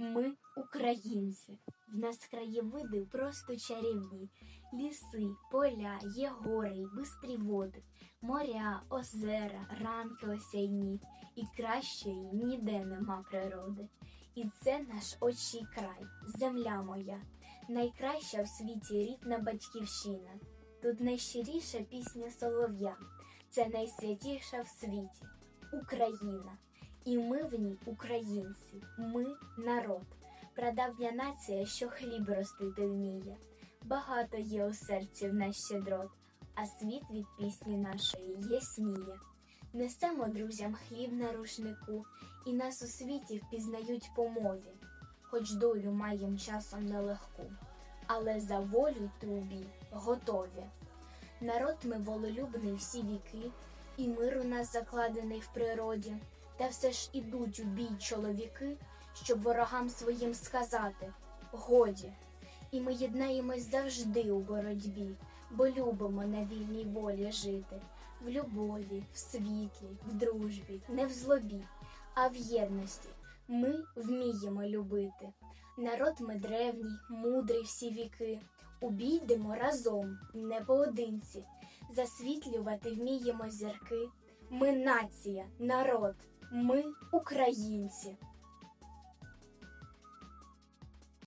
Ми українці. В нас краєвиди просто чарівні. Ліси, поля, є гори, бистрі води, моря, озера, ранки осяйні. І кращої ніде нема природи. І це наш отчий край, земля моя, найкраща в світі рідна батьківщина. Тут найщиріша пісня солов'я, це найсвятіша в світі Україна. І ми в ній українці, ми народ, прадавня нація, що хліб ростити вміє. Багато є у серці в нас щедрот, а світ від пісні нашої ясніє. Несемо друзям хліб на рушнику, і нас у світі впізнають по мові, хоч долю маєм часом нелегку, але за волю трубі готові. Народ ми волелюбний всі віки, і мир у нас закладений в природі. Та все ж ідуть у бій чоловіки, щоб ворогам своїм сказати годі. І ми єднаємось завжди у боротьбі, бо любимо на вільній волі жити, в любові, в світлі, в дружбі, не в злобі, а в єдності. Ми вміємо любити. Народ ми древній, мудрий всі віки. Убійдемо разом, не поодинці. Засвітлювати вміємо зірки. Ми нація, народ, ми українці.